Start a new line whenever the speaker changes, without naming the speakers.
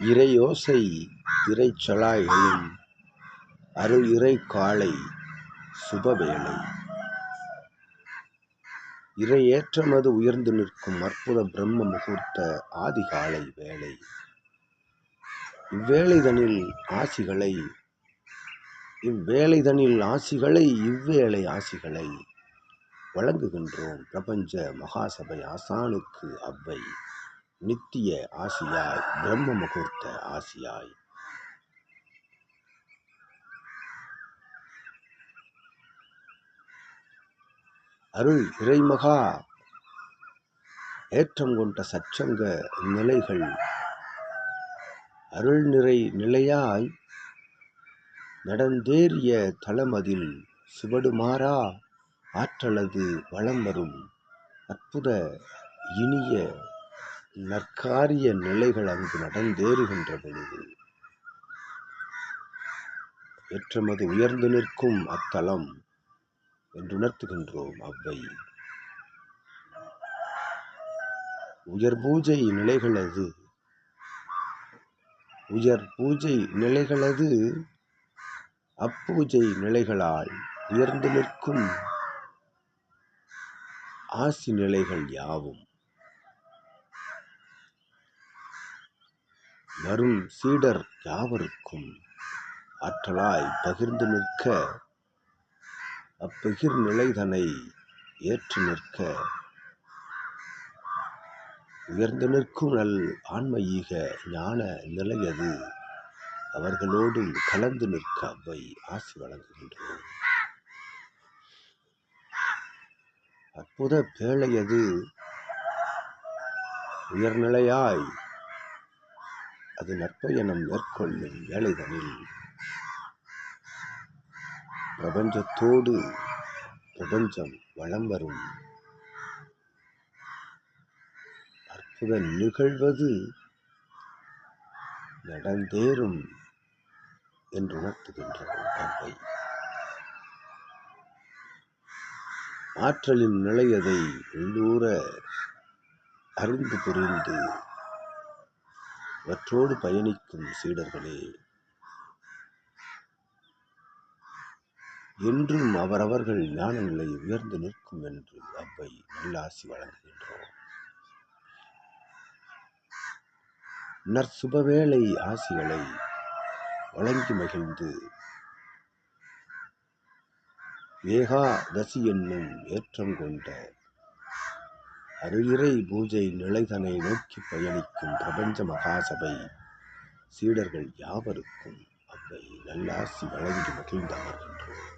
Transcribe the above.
இறையோசை இறைச்சொலாய் எழும் அருள் இறை காலை சுபவேளை. இறையேற்றமது உயர்ந்து நிற்கும் அற்புத பிரம்ம முகூர்த்த ஆதிகாலை வேளை. இவ்வேளைதனில் ஆசிகளை இவ்வேளைதனில் ஆசிகளை இவ்வேளை ஆசிகளை வழங்குகின்றோம் பிரபஞ்ச மகாசபை ஆசானுக்கு அவ்வை. நித்திய ஆசியாய் பிரம்ம முகூர்த்த ஆசியாய். அருள் இறைமகா ஏற்றம் கொண்ட சச்சங்க நிலைகள். அருள் நிறை நிலையாய் நடந்தேறிய தளமதில் சுவடுமாறா ஆற்றலது வளம் வரும் அற்புத இனிய நற்காரிய நிலைகள் அங்கு நடந்தேறுகின்ற பொழுது ஏற்றமது உயர்ந்து நிற்கும் அத்தலம் என்றுணர்த்துகின்றோம் அவ்வை. உயர் பூஜை நிலைகளது உயர் பூஜை நிலைகளது அப்பூஜை நிலைகளால் உயர்ந்து நிற்கும் ஆசி நிலைகள் யாவும்? வரும் சீடர் யாவருக்கும்? ஆற்றலாய் பகிர்ந்து நிற்க அப்பகிர் நிலைதனை ஏற்று நிற்க. உயர்ந்து நிற்கும் நல் ஆன்மீக ஞான நிலையது அவர்களோடு கலந்து நிற்க அவை ஆசி வழங்குகின்றோம் அற்புத பேழையது உயர்நிலையாய் அது நற்பயணம் மேற்கொள்ளும் வேலைதனில் பிரபஞ்சத்தோடு பிரபஞ்சம் வளம் வரும். அற்புதம் நிகழ்வது நடந்தேறும் என்று உணர்த்துகின்ற அவ்வை ஆற்றலின் நிலையதை உள்ளூர அறிந்து புரிந்து அவற்றோடு பயணிக்கும் சீடர்களே என்றும் அவரவர்கள் ஞான நிலை உயர்ந்து நிற்கும் என்று அவ்வை நல்லாசி வழங்குகின்றோம். நற்சுபவேளை ஆசிகளை வழங்கி மகிழ்ந்து ஏகாதசி என்னும் ஏற்றம் கொண்ட அருளிறை பூஜை நிலைதனை நோக்கி பயணிக்கும் பிரபஞ்ச மகாசபை. சீடர்கள் யாவருக்கும் அவை நல்லாசி வழங்கி மகிழ்ந்து அமர்கின்றோம்